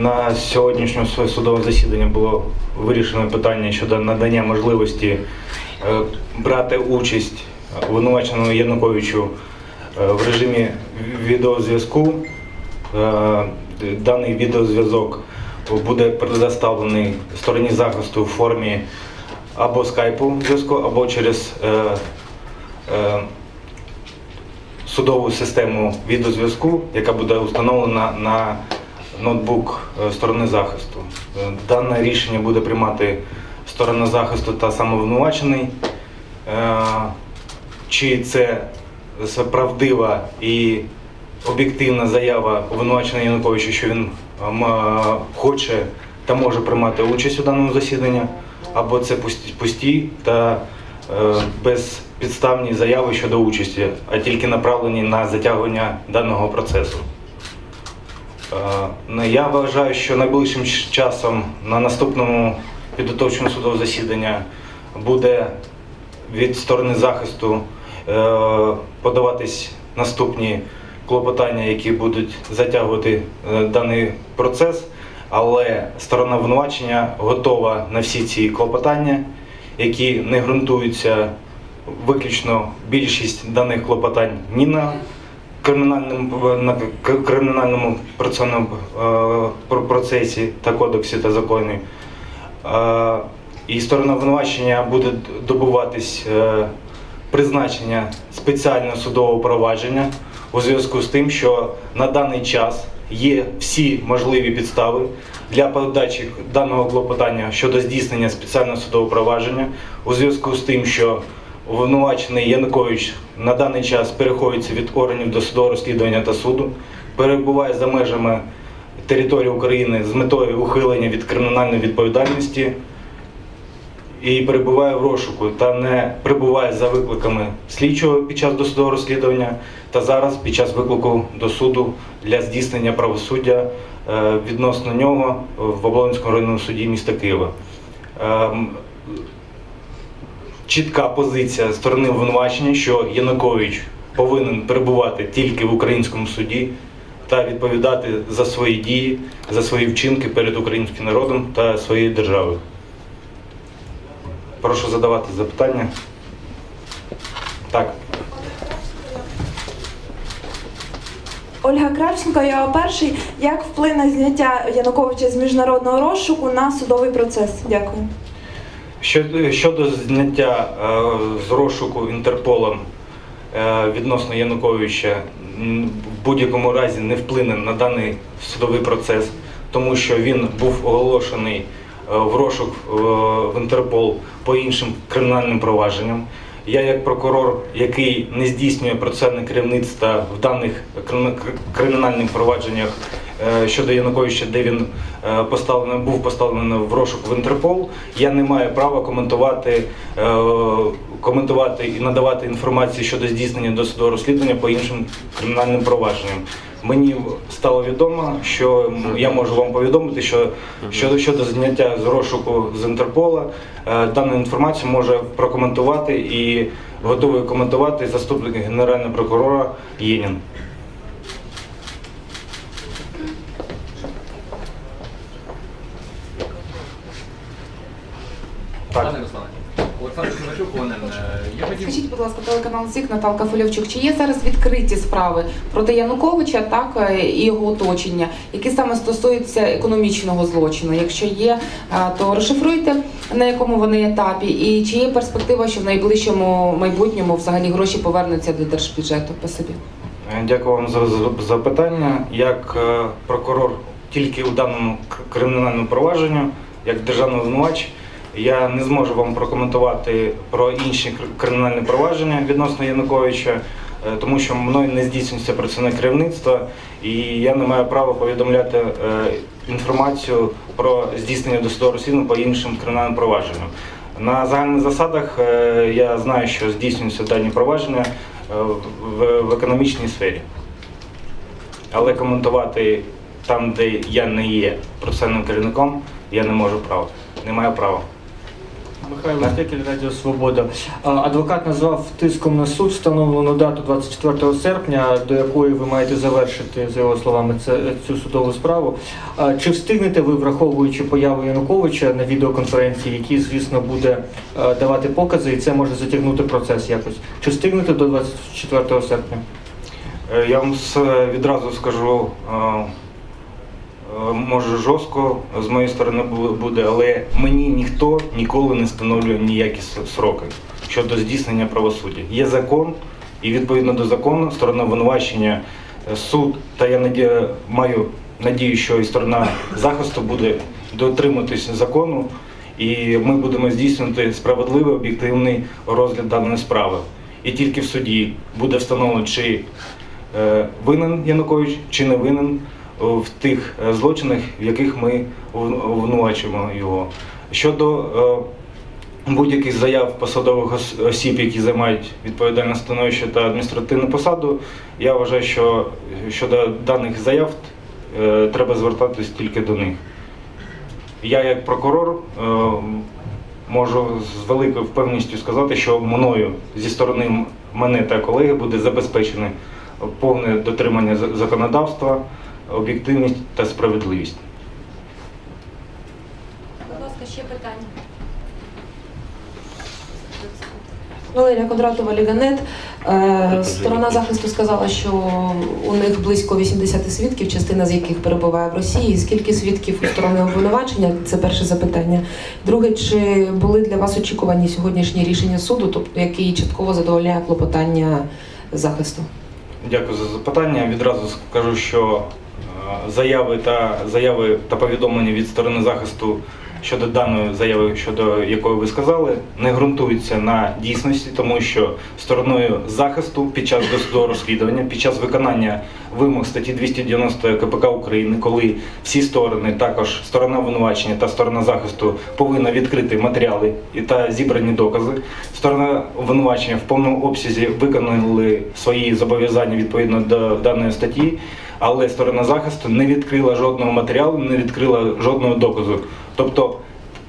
На сьогоднішньому су- судовому засіданні було вирішено питання щодо надання можливості е, брати участь обвинуваченому Януковичу е, в режимі відеозв'язку. Е, Даний відеозв'язок буде предоставлений стороні захисту в формі або скайпу зв'язку, або через судову систему відеозв'язку, яка буде встановлена на ноутбук е, сторони захисту. Е, Дане рішення буде приймати сторона захисту та самовинувачений. Е, Чи це правдива і об'єктивна заява обвинуваченого Януковича, що він хоче та може приймати участь у даному засіданні, або це пусті, та безпідставні заяви щодо участі, а тільки направлені на затягування даного процесу. Е, Я вважаю, що найближчим часом на наступному підготовчому судовому засіданні буде від сторони захисту е, подаватись наступні клопотання, які будуть затягувати е, даний процес. Але сторона обвинувачення готова на всі ці клопотання, які не ґрунтуються виключно більшість даних клопотань ні на кримінальному на кримінальному е, процесі та кодексі та законі. Е, І сторона обвинувачення буде добуватись е, призначення спеціального судового провадження у зв'язку з тим, що на даний час є всі можливі підстави для подачі даного клопотання щодо здійснення спеціального судового провадження у зв'язку з тим, що обвинувачений Янукович на даний час переходиться від органів досудового розслідування та суду, перебуває за межами території України з метою ухилення від кримінальної відповідальності і перебуває в розшуку та не прибуває за викликами слідчого під час досудового розслідування та зараз під час виклику до суду для здійснення правосуддя е, відносно нього в Оболонському районному суді міста Києва. Чітка позиція сторони обвинувачення, що Янукович повинен перебувати тільки в українському суді та відповідати за свої дії, за свої вчинки перед українським народом та своєю державою. Прошу задавати запитання. Так. Ольга Кравченко, я перший. Як вплине зняття Януковича з міжнародного розшуку на судовий процес? Дякую. Щодо, зняття е, з розшуку Інтерполом е, відносно Януковича в будь-якому разі не вплине на даний судовий процес, тому що він був оголошений е, в розшук в Інтерпол по іншим кримінальним провадженням. Я, як прокурор, який не здійснює процесуальне керівництво в даних кримінальних провадженнях щодо Януковича, де він е, поставлений, був поставлений в розшук в Інтерпол, я не маю права коментувати, е, коментувати і надавати інформацію щодо здійснення досудового розслідування по іншим кримінальним провадженням. Мені стало відомо, що я можу вам повідомити, що щодо щодо зняття з розшуку з Інтерпола е, дану інформацію може прокоментувати і готовий коментувати заступник генерального прокурора Єнін. Хотів Скажіть, будь ласка, телеканал ЗІК Наталка Фольовчук, чи є зараз відкриті справи проти Януковича, так е, і його оточення, які саме стосуються економічного злочину? Якщо є, е, то розшифруйте на якому вони етапі, і чи є перспектива, що в найближчому майбутньому взагалі гроші повернуться до держбюджету? Спасибі. Е, Дякую вам за за- запитання. Як прокурор тільки у даному кримінальному провадженні, як державний винувач, я не зможу вам прокоментувати про інші кримінальні провадження відносно Януковича, е, тому що мною не здійснюється працівне керівництво, і я не маю права повідомляти е, інформацію про здійснення досудового розслідування по іншим кримінальним провадженням. На загальних засадах е, я знаю, що здійснюються дані провадження в, економічній сфері. Але коментувати там, де я не є процесуальним керівником, я не можу права. Не маю права. Михайло Стекель, Радіо Свобода. Адвокат назвав тиском на суд встановлену дату 24 серпня, до якої ви маєте завершити, за його словами, цю судову справу. Чи встигнете ви, враховуючи появу Януковича на відеоконференції, який, звісно, буде давати покази, і це може затягнути процес якось? Чи встигнете до 24 серпня? Е, Я вам відразу скажу, може жорстко з моєї сторони буде, але мені ніхто ніколи не встановлює ніякі сроки щодо здійснення правосуддя. Є закон, і відповідно до закону сторона обвинувачення, е, суд, та я надію, маю надію, що і сторона захисту буде дотримуватись закону, і ми будемо здійснювати справедливий об'єктивний розгляд даної справи. І тільки в суді буде встановлено, чи е, винен Янукович чи не винен в тих е, злочинах, в яких ми обвинувачуємо його. Щодо е, будь-яких заяв посадових ос- осіб, які займають відповідальне становище та адміністративну посаду, я вважаю, що щодо даних заяв е, треба звертатись тільки до них. Я як прокурор е, можу з великою впевненістю сказати, що мною зі сторони мене та колеги буде забезпечене повне дотримання законодавства, об'єктивність та справедливість. Будь ласка, ще питання. Валерія Кондратова, Ліганет. Е, Сторона захисту сказала, що у них близько 80 свідків, частина з яких перебуває в Росії. Скільки свідків у сторони обвинувачення? Це перше запитання. Друге, чи були для вас очікувані сьогоднішні рішення суду, тобто який частково задовольняє клопотання захисту? Дякую за запитання. Відразу скажу, що заяви та заяви та повідомлення від сторони захисту щодо даної заяви, щодо якої ви сказали, не ґрунтуються на дійсності, тому що стороною захисту під час досудового розслідування, під час виконання вимог статті 290 КПК України, коли всі сторони, також сторона обвинувачення та сторона захисту, повинна відкрити матеріали і та зібрані докази. Сторона обвинувачення в повному обсязі виконали свої зобов'язання відповідно до даної статті, але сторона захисту не відкрила жодного матеріалу, не відкрила жодного доказу. Тобто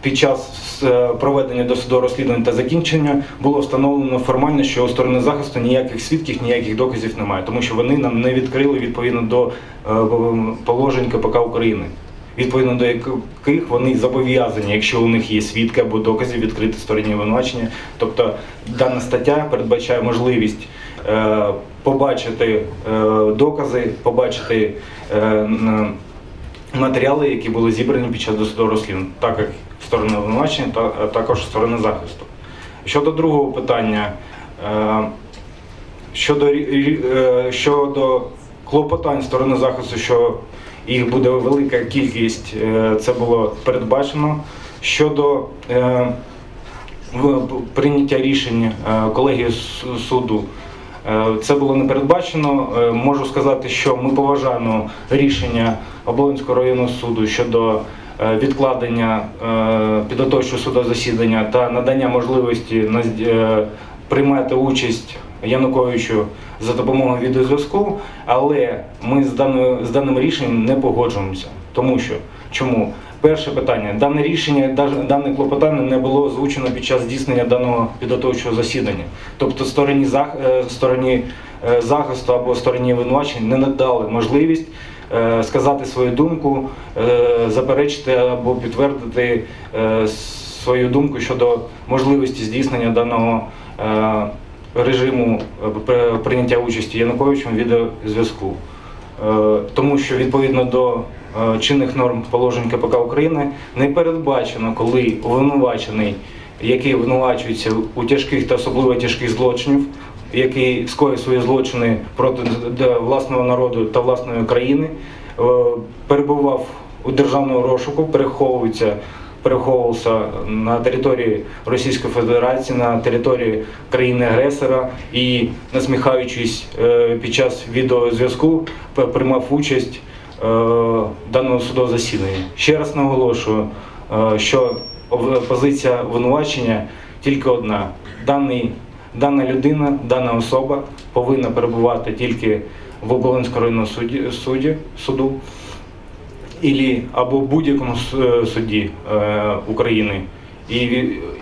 під час е, проведення досудового розслідування та закінчення було встановлено формально, що у сторони захисту ніяких свідків, ніяких доказів немає, тому що вони нам не відкрили відповідно до е, положень КПК України. Відповідно до яких вони зобов'язані, якщо у них є свідки або докази, відкрити стороні обвинувачення. Тобто дана стаття передбачає можливість е, побачити е, докази, побачити е, матеріали, які були зібрані під час досудового розслідування, так як сторони обвинувачення, та також сторони захисту. Щодо другого питання, е, щодо, щодо клопотань сторони захисту, що їх буде велика кількість, це було передбачено. Щодо прийняття рішень колегії суду. Е, Це було не передбачено. Е, Можу сказати, що ми поважаємо рішення Оболонського районного суду щодо е, відкладення підготовчого судового засідання та надання можливості приймати участь Януковичу за допомогою відеозв'язку, але ми з даною з даним рішенням не погоджуємося. Тому що чому? Перше питання. Дане рішення, дане клопотання не було озвучено під час здійснення даного підготовчого засідання. Тобто стороні, е, стороні е, захисту або стороні обвинувачень не надали можливість е, сказати свою думку, заперечити або підтвердити свою думку щодо можливості здійснення даного режиму прийняття участі Януковичем відеозв'язку. Е, тому що відповідно до е, чинних норм положень КПК України не передбачено, коли обвинувачений, який обвинувачується у тяжких та особливо тяжких злочинів, який скоїв свої злочини проти власного народу та власної країни, е, перебував у державному розшуку, переховується. Переховувався на території Російської Федерації, на території країни-агресора. І, насміхаючись е, під час відеозв'язку, приймав участь е, в даному судовому засіданні. Ще раз наголошую, е, що позиція обвинувачення тільки одна: Даний, дана людина, дана особа повинна перебувати тільки в Оболонському районному суді суду ілі або будь-якому е, суді е, України, і,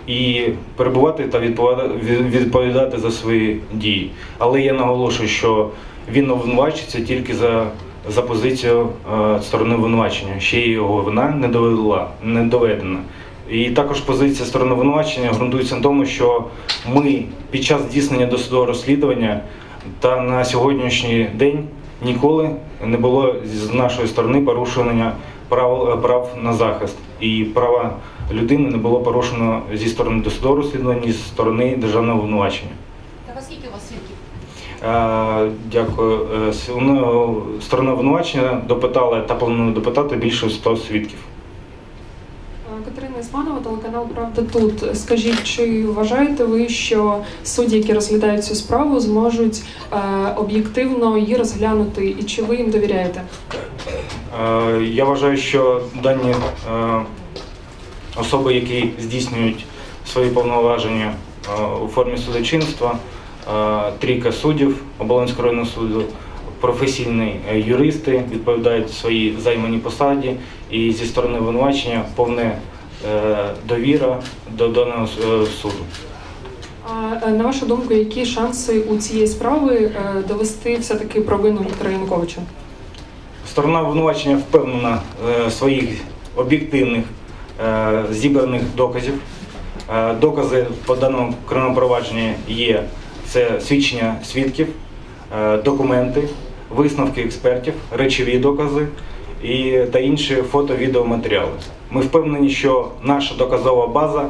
і перебувати та відповідати, за свої дії. Але я наголошую, що він обвинувачується тільки за, за позицію е, сторони обвинувачення. Ще його вина не довела, не доведена. І також позиція сторони обвинувачення ґрунтується на тому, що ми під час здійснення досудового розслідування та на сьогоднішній день ніколи не було з нашої сторони порушення прав, прав на захист. І права людини не було порушено зі сторони досудового розслідування, ні зі сторони державного обвинувачення. Та наскільки у вас свідків? Е, Дякую. Е, ну, Сторона обвинувачення допитала та планує допитати більше 100 свідків. Ісманова, телеканал Правда тут. Скажіть, чи вважаєте ви, що судді, які розглядають цю справу, зможуть е, об'єктивно її розглянути, і чи ви їм довіряєте? Е, Я вважаю, що дані е, особи, які здійснюють свої повноваження е, у формі судочинства, е, трійка суддів Оболонського районного суду, професійні е, юристи відповідають своїй займаній посаді, і зі сторони обвинувачення повне довіра до даного е, суду. А е, на вашу думку, які шанси у цієї справи е, довести все-таки провину Віктора Януковича? Сторона обвинувачення впевнена е, в своїх об'єктивних е, зібраних доказів. Е, Докази по даному кримінальному провадженні є це свідчення свідків, е, документи, висновки експертів, речові докази і та інші фото-відеоматеріали. Ми впевнені, що наша доказова база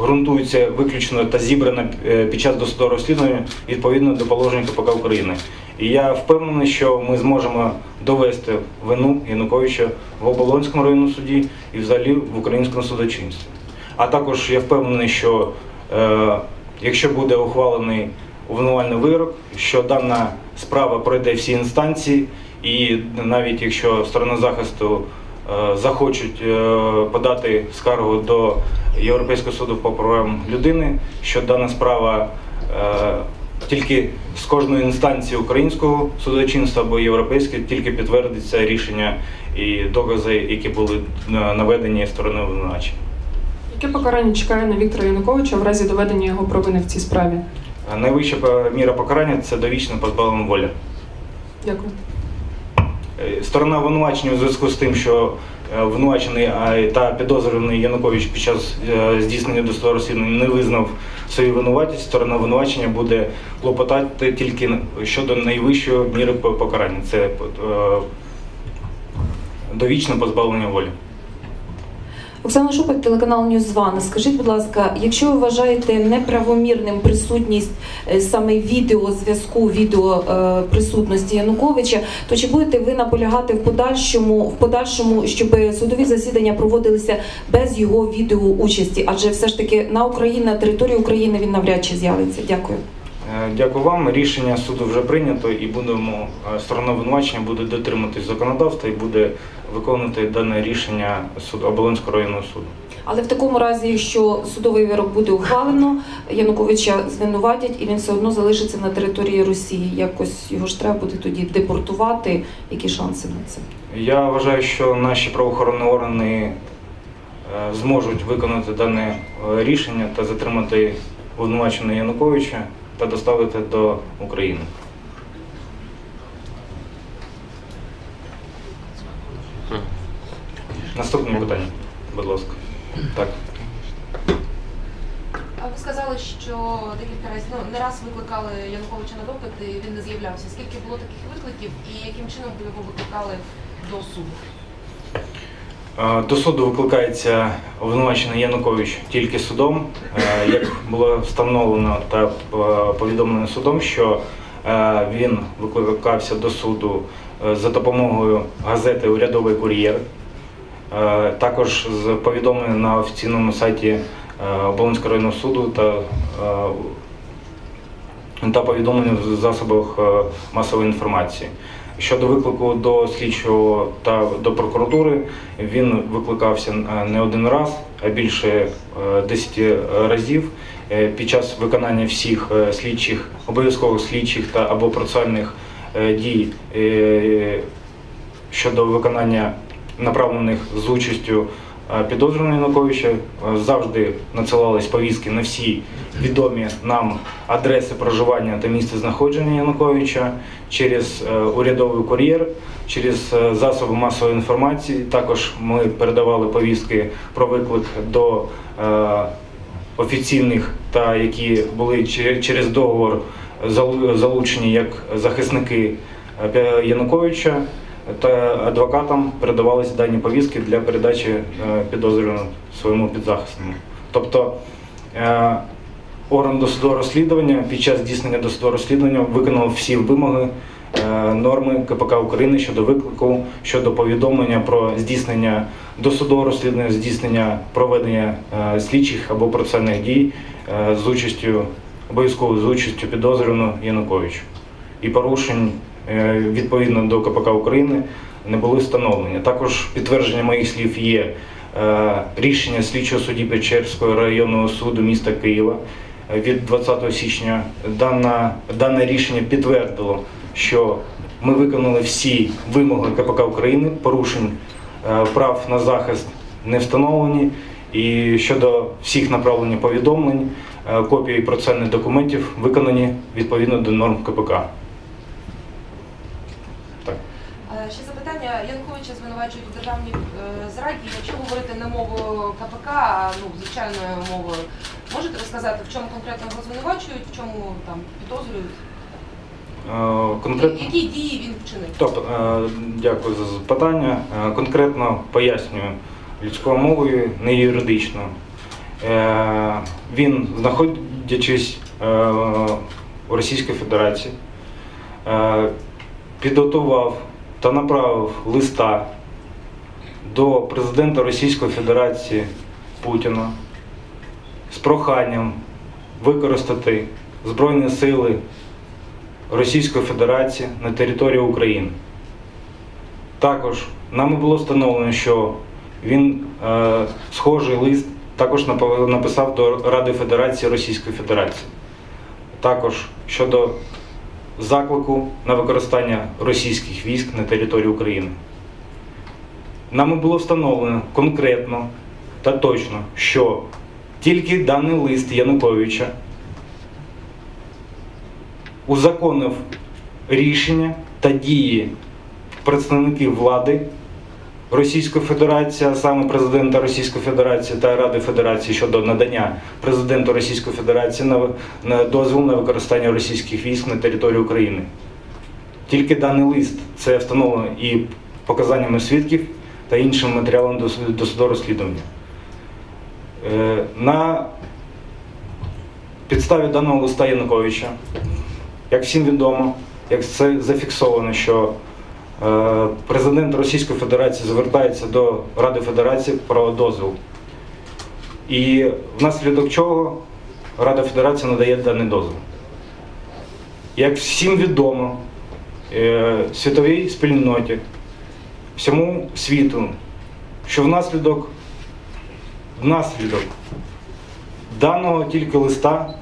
ґрунтується виключно та зібрана е, під час досудового розслідування відповідно до положень КПК України. І я впевнений, що ми зможемо довести вину Януковича в Оболонському районному суді і взагалі в українському судочинстві. А також я впевнений, що е, якщо буде ухвалений обвинувальний вирок, що дана справа пройде всі інстанції, і навіть якщо сторона захисту захочуть е, подати скаргу до Європейського суду по правам людини, що дана справа е, тільки з кожної інстанції українського судочинства або європейського тільки підтвердиться рішення і докази, які були е, наведені стороною обвинувачення. Яке покарання чекає на Віктора Януковича в разі доведення його провини в цій справі? Е, Найвища міра покарання це довічне позбавлення волі. Дякую. Е, Сторона обвинувачення у зв'язку з тим, що винувачений обвинувачений та підозрюваний Янукович під час е, здійснення досудового розслідування не визнав свою винуватість, сторона обвинувачення буде клопотати тільки щодо найвищої міри покарання. Це е, довічне позбавлення волі. Оксана Шупик, телеканал Ньюзван. Скажіть, будь ласка, якщо ви вважаєте неправомірним присутність е, саме відеозв'язку, відео е, присутності Януковича, то чи будете ви наполягати в подальшому, в подальшому, щоб судові засідання проводилися без його відеоучасті? Адже все ж таки на Україні, на території України він навряд чи з'явиться. Дякую. Е, Дякую вам. Рішення суду вже прийнято і будемо е, сторона обвинувачення буде дотримуватись законодавства і буде виконувати дане рішення суду Оболонського районного суду. Але в такому разі, якщо судовий вирок буде ухвалено, Януковича звинуватять і він все одно залишиться на території Росії. Якось його ж треба буде тоді депортувати. Які шанси на це? Я вважаю, що наші правоохоронні органи е, зможуть виконати дане рішення та затримати обвинуваченого Януковича та доставити до України. Наступне питання, будь ласка. Так. А ви сказали, що декілька разів, ну не раз викликали Януковича на допит, і він не з'являвся. Скільки було таких викликів і яким чином ви його викликали до суду? Е, До суду викликається обвинувачений Янукович тільки судом. Е, Як було встановлено та е, повідомлено судом, що він викликався до суду за допомогою газети Урядовий кур'єр. Також з повідомлення на офіційному сайті Оболонського районного суду та, та повідомлення в засобах масової інформації. Щодо виклику до слідчого та до прокуратури, він викликався е, не один раз, а більше е, 10 разів. Е, під час виконання всіх е, слідчих, обов'язкових слідчих та або процесуальних е, дій е, щодо виконання направлених з участю підозрюваного Януковича. Завжди надсилались повістки на всі відомі нам адреси проживання та місце знаходження Януковича через е, урядовий кур'єр, через е, засоби масової інформації. Також ми передавали повістки про виклик до е, офіційних та які були через договор залучені як захисники Януковича та адвокатам передавалися дані повістки для передачі е, підозрюваному своєму підзахисному. Тобто е, орган досудового розслідування під час здійснення досудового розслідування виконав всі вимоги е, норми КПК України щодо виклику, щодо повідомлення про здійснення досудового розслідування, здійснення проведення слідчих або процесуальних дій з участю обов'язково з участю підозрюваного Януковича. І порушень відповідно до КПК України не були встановлені. Також підтвердження моїх слів є е, рішення слідчого судді Печерського районного суду міста Києва е, від 20 січня. Дана, дане рішення підтвердило, що ми виконали всі вимоги КПК України, порушень е, прав на захист не встановлені. І щодо всіх направлення повідомлень, е, копії процесуальних документів виконані відповідно до норм КПК. Так. Е, Запитання. Януковича звинувачують у державній е, зраді. Якщо говорити не мовою КПК, а ну, звичайною мовою, можете розказати, в чому конкретно його звинувачують, в чому там підозрюють? Е, Конкретно. Які дії він вчинив? Тобто, е, дякую за запитання. Конкретно пояснюю людською мовою, не юридично. Він, знаходячись у Російській Федерації, підготував та направив листа до президента Російської Федерації Путіна з проханням використати Збройні сили Російської Федерації на території України. Також нами було встановлено, що він е, схожий лист також написав до Ради Федерації Російської Федерації. Також щодо заклику на використання російських військ на території України. Нами було встановлено конкретно та точно, що тільки даний лист Януковича узаконив рішення та дії представників влади Російської Федерації, саме президента Російської Федерації та Ради Федерації щодо надання президенту Російської Федерації на, дозвіл на використання російських військ на території України. Тільки даний лист це встановлено і показаннями свідків та іншим матеріалом дос- досудового розслідування. Е, На підставі даного листа Януковича як всім відомо, як це зафіксовано, що президент Російської Федерації звертається до Ради Федерації про дозвіл. І внаслідок чого Рада Федерації надає даний дозвіл. Як всім відомо, е, світовій спільноті, всьому світу, що внаслідок, внаслідок даного тільки листа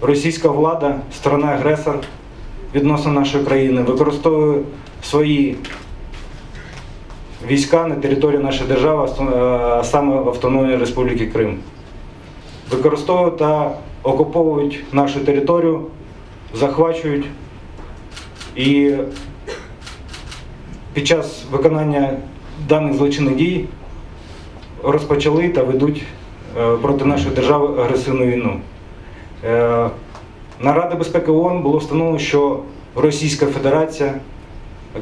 російська влада, страна-агресор відносно нашої країни, використовує свої війська на території нашої держави, саме в Автономної Республіки Крим. Використовують та окуповують нашу територію, захвачують і під час виконання даних злочинних дій розпочали та ведуть е, проти нашої держави агресивну війну. Е, На Раді безпеки ООН було встановлено, що Російська Федерація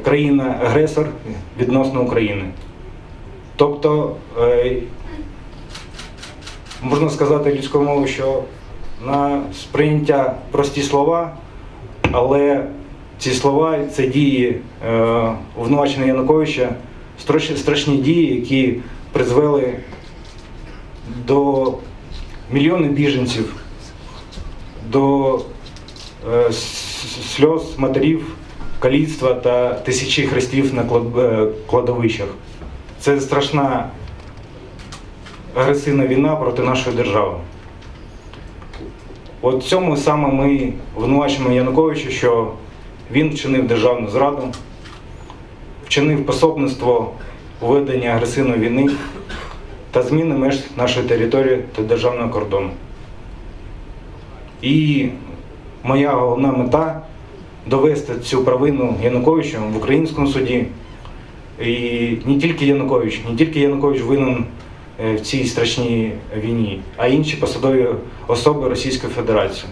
країна-агресор відносно України. Тобто, е, можна сказати людською мовою, що на сприйняття прості слова, але ці слова, це дії е, обвинуваченого Януковича, страшні, дії, які призвели до мільйонів біженців до е, сльоз матерів, каліцтва та тисячі хрестів на е, кладовищах. Це страшна агресивна війна проти нашої держави. От цьому саме ми обвинувачуємо Януковича, що він вчинив державну зраду, вчинив пособництво у веденні агресивної війни та зміни меж нашої території та державного кордону. І моя головна мета довести цю провину Януковичу в українському суді. І не тільки Янукович, не тільки Янукович винен е, в цій страшній війні, а інші посадові особи Російської Федерації.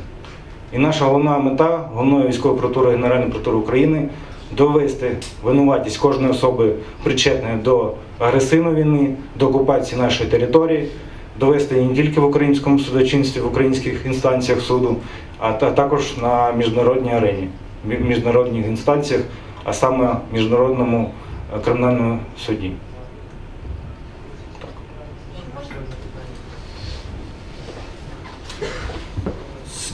І наша головна мета головної військової прокуратури Генеральної прокуратури України довести винуватість кожної особи, причетної до агресивної війни, до окупації нашої території, довести не тільки в українському судочинстві, в українських інстанціях суду, а також на міжнародній арені, міжнародних інстанціях, а саме міжнародному е, кримінальному суді.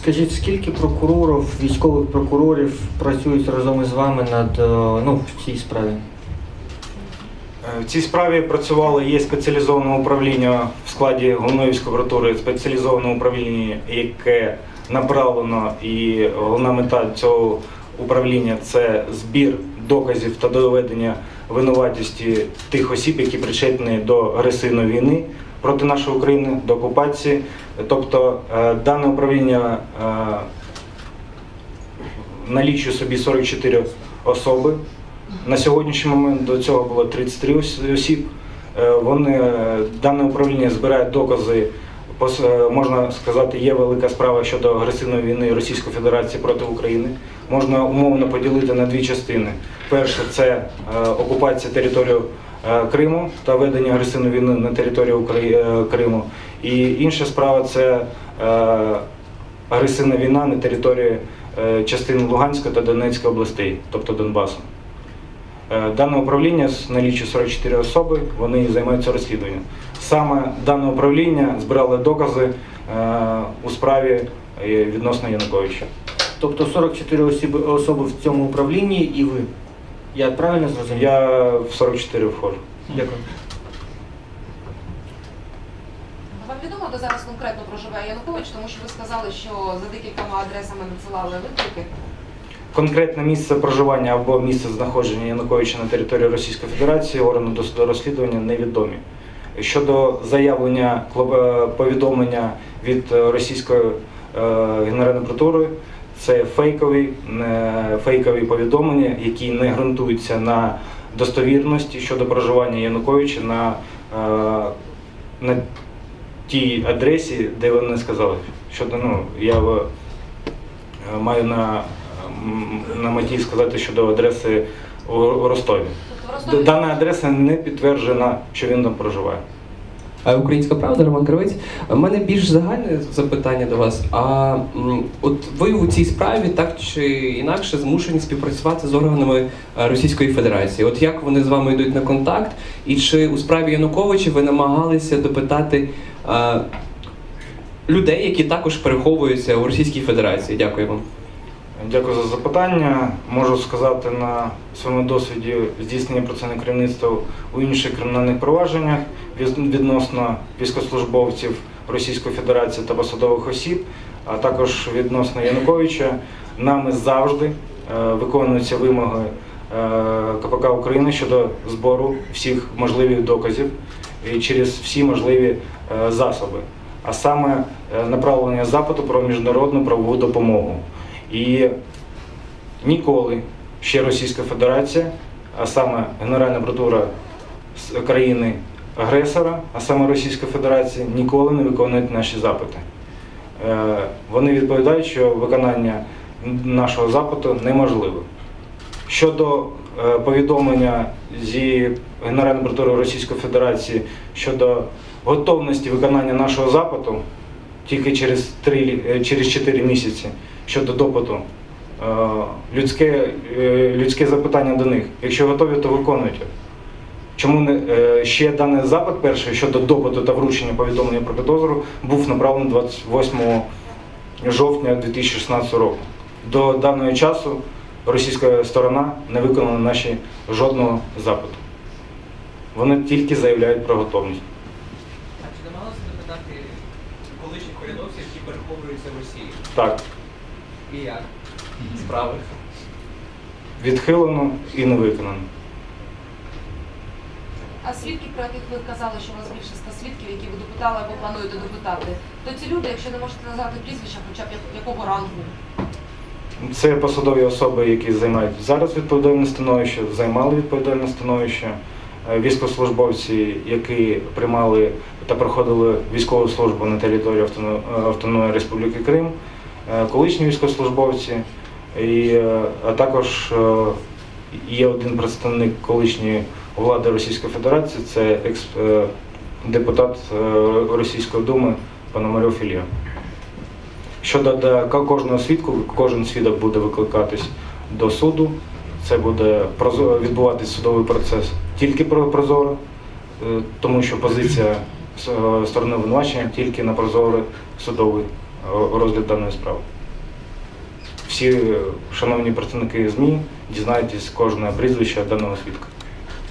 Скажіть, скільки прокурорів, військових прокурорів працюють разом із вами над е, ну, в цій справі? Е, В цій справі працювало є спеціалізоване управління в складі головної військової прокуратури, спеціалізоване управління, яке направлено, і головна мета цього управління це збір доказів та доведення винуватості тих осіб, які причетні до агресивної війни проти нашої України, до окупації. Тобто е, дане управління е, налічує собі 44 особи. На сьогоднішній момент до цього було 33 ос- осіб. Е, Вони дане управління збирає докази. Е, Можна сказати, є велика справа щодо агресивної війни Російської Федерації проти України. Можна умовно поділити на дві частини. Перше це е, окупація території е, Криму та ведення агресивної війни на території Криму. І інша справа це агресивна війна на території частин Луганської та Донецької областей, тобто Донбасу. Дане управління з наліччю 44 особи, вони займаються розслідуванням. Саме дане управління збирало докази е, у справі е, відносно Януковича. Тобто 44 особи, особи в цьому управлінні і ви. Я правильно зрозумів? Я в 44 входжу. Дякую. Вам відомо, де зараз конкретно проживає Янукович, тому що ви сказали, що за декількома адресами надсилали виклики. Конкретне місце проживання або місце знаходження Януковича на території Російської Федерації органу досудового розслідування невідомі. Щодо заявлення клоп- повідомлення від е, російської е, генеральної прокуратури, це фейкові, фейкові повідомлення, які не ґрунтуються на достовірності щодо проживання Януковича на, е, на тій адресі, де вони сказали. Щодо, ну, я е, маю на, на меті сказати щодо адреси у Ростові. Дана адреса не підтверджена, що він там проживає. А Українська правда, Роман Кривець. У мене більш загальне запитання до вас. А м, от ви у цій справі так чи інакше змушені співпрацювати з органами е, Російської Федерації. От як вони з вами йдуть на контакт? І чи у справі Януковича ви намагалися допитати е, людей, які також переховуються у Російській Федерації? Дякую вам. Дякую за запитання. Можу сказати на своєму досвіді здійснення процесуального керівництва у інших кримінальних провадженнях відносно військовослужбовців Російської Федерації та посадових осіб, а також відносно Януковича. Нами завжди е, виконуються вимоги е, КПК України щодо збору всіх можливих доказів і через всі можливі е, засоби, а саме направлення запиту про міжнародну правову допомогу. І ніколи ще Російська Федерація, а саме Генеральна прокуратура країни агресора, а саме Російська Федерація, ніколи не виконують наші запити. Е, Вони відповідають, що виконання нашого запиту неможливе. Щодо е, повідомлення зі Генеральної прокуратури Російської Федерації щодо готовності виконання нашого запиту тільки через 3, е, через 4 місяці щодо допиту, е, людське, е, людське запитання до них. Якщо готові, то виконуйте. Чому не ще даний запит перший щодо допиту та вручення повідомлення про підозру був направлений 28 жовтня 2016 року. До даного часу російська сторона не виконала наші жодного запиту. Вони тільки заявляють про готовність. А чи намагалися допитати колишніх урядовців, які переховуються в Росії? Так, І як? Справи. відхилено і не виконано. А свідки, про яких ви казали, що у вас більше ста свідків, які ви допитали або плануєте допитати, то ці люди, якщо не можете назвати прізвища, хоча б якого рангу? Це посадові особи, які займають зараз відповідальне становище, займали відповідальне становище, Е, військовослужбовці, які приймали та проходили військову службу на території Автоно- Автономної Республіки Крим, колишні військовослужбовці, і, е, а також е, є один представник колишньої влади Російської Федерації, це екс, е, депутат е, Російської думи Пономарьов Ілля. Щодо кожного свідку, кожен свідок буде викликатись до суду. Це буде відбуватись судовий процес тільки про- прозоро, е, тому що позиція е, сторони обвинувачення тільки на прозорий судовий е, розгляд даної справи. Всі е, шановні представники ЗМІ дізнаєтесь кожне прізвище даного свідка.